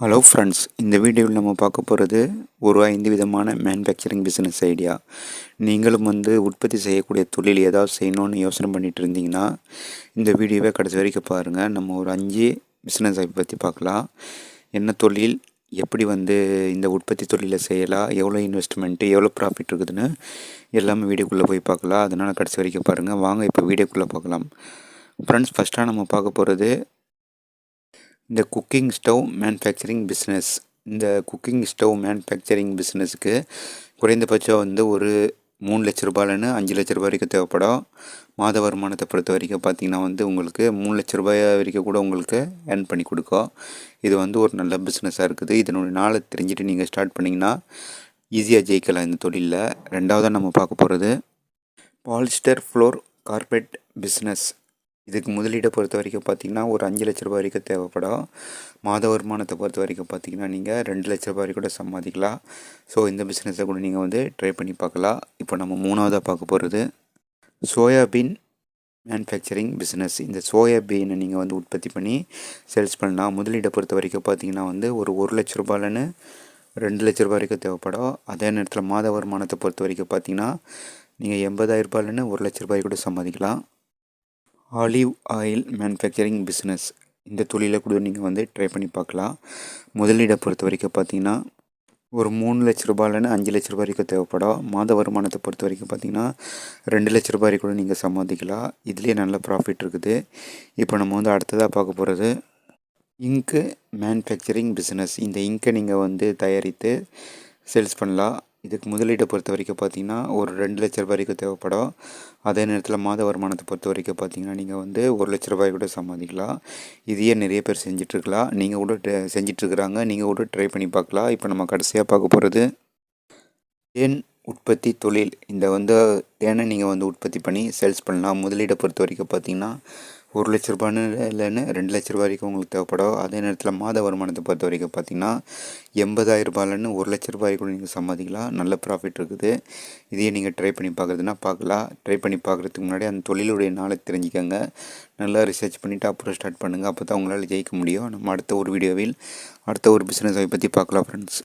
Hello friends இந்த வீடியோவில் நம்ம பார்க்க போகிறது ஒரு ஐந்து விதமான மேனுஃபேக்சரிங் பிஸ்னஸ் ஐடியா நீங்களும் வந்து உற்பத்தி செய்யக்கூடிய தொழில் ஏதாவது செய்யணும்னு யோசனை பண்ணிகிட்டு இருந்தீங்கன்னா இந்த வீடியோவை கடைசி வரைக்கும் பாருங்கள் நம்ம ஒரு அஞ்சு பிஸ்னஸ் பற்றி பார்க்கலாம். என்ன தொழில் எப்படி வந்து இந்த உற்பத்தி தொழிலை செய்யலாம் எவ்வளோ இன்வெஸ்ட்மெண்ட்டு எவ்வளோ ப்ராஃபிட் இருக்குதுன்னு எல்லாமே வீடியோக்குள்ளே போய் பார்க்கலாம். அதனால் கடைசி வரைக்கும் பாருங்கள் வாங்க இப்போ வீடியோக்குள்ளே பார்க்கலாம். ஃப்ரெண்ட்ஸ் ஃபஸ்ட்டாக நம்ம பார்க்க போகிறது இந்த குக்கிங் ஸ்டவ் மேனுஃபேக்சரிங் பிஸ்னஸ் இந்த குக்கிங் ஸ்டவ் மேனுஃபேக்சரிங் பிஸ்னஸுக்கு குறைந்தபட்சம் வந்து ஒரு மூணு லட்ச ரூபாயிலன்னு அஞ்சு லட்ச ரூபாய் வரைக்கும் தேவைப்படும். மாத வருமானத்தை பொறுத்த வரைக்கும் பார்த்திங்கன்னா வந்து உங்களுக்கு மூணு லட்ச ரூபாய் வரைக்கும் கூட உங்களுக்கு ஏர்ன் பண்ணி கொடுக்கும். இது வந்து ஒரு நல்ல பிஸ்னஸாக இருக்குது. இதனுடைய நாளை தெரிஞ்சுட்டு நீங்கள் ஸ்டார்ட் பண்ணிங்கன்னா ஈஸியாக ஜெயிக்கலாம் இந்த தொழிலில். ரெண்டாவதாக நம்ம பார்க்க போகிறது பாலிஸ்டர் ஃப்ளோர் கார்பெட் பிஸ்னஸ் இதுக்கு முதலீடை பொறுத்த வரைக்கும் பார்த்திங்கன்னா ஒரு அஞ்சு லட்ச ரூபாய் வரைக்கும் தேவைப்படும். மாத வருமானத்தை பொறுத்த வரைக்கும் பார்த்திங்கன்னா நீங்கள் ரெண்டு லட்ச ரூபாய் வரைக்கும் கூட சம்பாதிக்கலாம். ஸோ இந்த பிஸ்னஸை கூட நீங்கள் வந்து ட்ரை பண்ணி பார்க்கலாம். இப்போ நம்ம மூணாவதாக பார்க்க போகிறது சோயாபீன் மேனுஃபேக்சரிங் பிஸ்னஸ் இந்த சோயாபீனை நீங்கள் வந்து உற்பத்தி பண்ணி சேல்ஸ் பண்ணலாம். முதலீடை பொறுத்த வரைக்கும் பார்த்திங்கன்னா வந்து ஒரு ஒரு லட்ச ரூபாயிலன்னு ரெண்டு லட்ச ரூபாய் வரைக்கும் தேவைப்படும். அதே நேரத்தில் மாத வருமானத்தை பொறுத்த வரைக்கும் பார்த்திங்கன்னா நீங்கள் எண்பதாயிரம் ரூபாயிலன்னு ஒரு லட்ச ரூபாய் கூட சம்பாதிக்கலாம். ஆலிவ் ஆயில் மேனுஃபேக்சரிங் பிஸ்னஸ் இந்த தொழிலை கூட நீங்கள் வந்து ட்ரை பண்ணி பார்க்கலாம். முதலீடை பொறுத்த வரைக்கும் பார்த்தீங்கன்னா ஒரு மூணு லட்ச ரூபாயிலன்னு அஞ்சு லட்ச ரூபாய் வரைக்கும் தேவைப்படும். மாத வருமானத்தை பொறுத்த வரைக்கும் பார்த்தீங்கன்னா ரெண்டு லட்ச ரூபாய் கூட நீங்கள் சம்பாதிக்கலாம். இதுலேயே நல்ல ப்ராஃபிட் இருக்குது. இப்போ நம்ம வந்து அடுத்ததாக பார்க்க போகிறது இங்கு மேனுஃபேக்சரிங் பிஸ்னஸ் இந்த இங்கை நீங்கள் வந்து தயாரித்து சேல்ஸ் பண்ணலாம். இதுக்கு முதலீட்டை பொறுத்த வரைக்கும் பார்த்தீங்கன்னா ஒரு ரெண்டு லட்ச ரூபாய் வரைக்கும் தேவைப்படும். அதே நேரத்தில் மாத வருமானத்தை பொறுத்த வரைக்கும் பார்த்தீங்கன்னா நீங்கள் வந்து ஒரு லட்ச ரூபாய் கூட சம்பாதிக்கலாம். இதையே நிறைய பேர் செஞ்சிட்ருக்கலாம். நீங்கள் கூட செஞ்சிட்ருக்குறாங்க. நீங்கள் கூட ட்ரை பண்ணி பார்க்கலாம். இப்போ நம்ம கடைசியாக பார்க்க போகிறது தேன் உற்பத்தி தொழில். இந்த வந்து தேனை நீங்கள் வந்து உற்பத்தி பண்ணி சேல்ஸ் பண்ணலாம். முதலீடை பொறுத்த வரைக்கும் பார்த்தீங்கன்னா ஒரு லட்ச ரூபான்னு இல்லைன்னு ரெண்டு லட்ச ரூபா வரைக்கும் உங்களுக்கு தேவைப்படும். அதே நேரத்தில் மாத வருமானத்தை பொறுத்த வரைக்கும் பார்த்தீங்கன்னா எண்பதாயிரம் ரூபாயிலன்னு ஒரு லட்ச ரூபாய் கூட நீங்கள் சம்பாதிக்கலாம். நல்ல ப்ராஃபிட் இருக்குது. இதையே நீங்கள் ட்ரை பண்ணி பார்க்குறதுனா பார்க்கலாம் ட்ரை பண்ணி பார்க்குறதுக்கு முன்னாடி அந்த தொழிலுடைய நாளை தெரிஞ்சுக்கோங்க. நல்லா ரிசர்ச் பண்ணிவிட்டு அப்புறம் ஸ்டார்ட் பண்ணுங்கள் அப்போ தான் உங்களால் ஜெயிக்க முடியும். நம்ம அடுத்த ஒரு வீடியோவில் அடுத்த ஒரு பிஸ்னஸை பற்றி பார்க்கலாம் ஃப்ரெண்ட்ஸ்